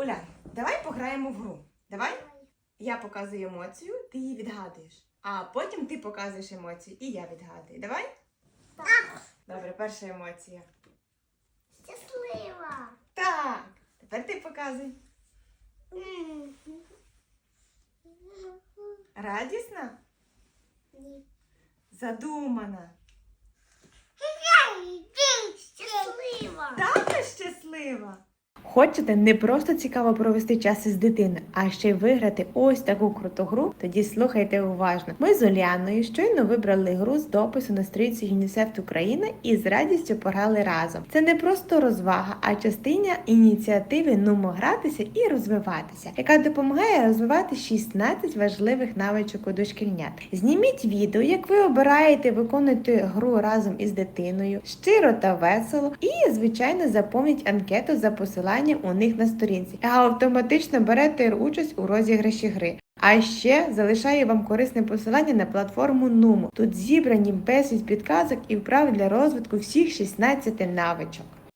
Улян, давай пограємо в гру. Давай? Я показую емоцію, ти її відгадуєш. А потім ти показуєш емоцію і я відгадую. Давай? Так. Добре, перша емоція. Щаслива. Так. Тепер ти показуй. Радісна? Ні. Задумана. Щаслива. Також щаслива. Хочете не просто цікаво провести час із дитиною, а ще й виграти ось таку круту гру? Тоді слухайте уважно. Ми з Оляною щойно вибрали гру з допису на сторінці ЮНІСЕФ України і з радістю пограли разом. Це не просто розвага, а частина ініціативи Нумо гратися і розвиватися, яка допомагає розвивати 16 важливих навичок у дошкільнят. Зніміть відео, як ви обираєте виконувати гру разом із дитиною, щиро та весело, і, звичайно, заповніть анкету за посиланням у них на сторінці, а автоматично берете участь у розіграші гри. А ще залишаю вам корисне посилання на платформу Numo. Тут зібрані безліч підказок і вправ для розвитку всіх 16 навичок.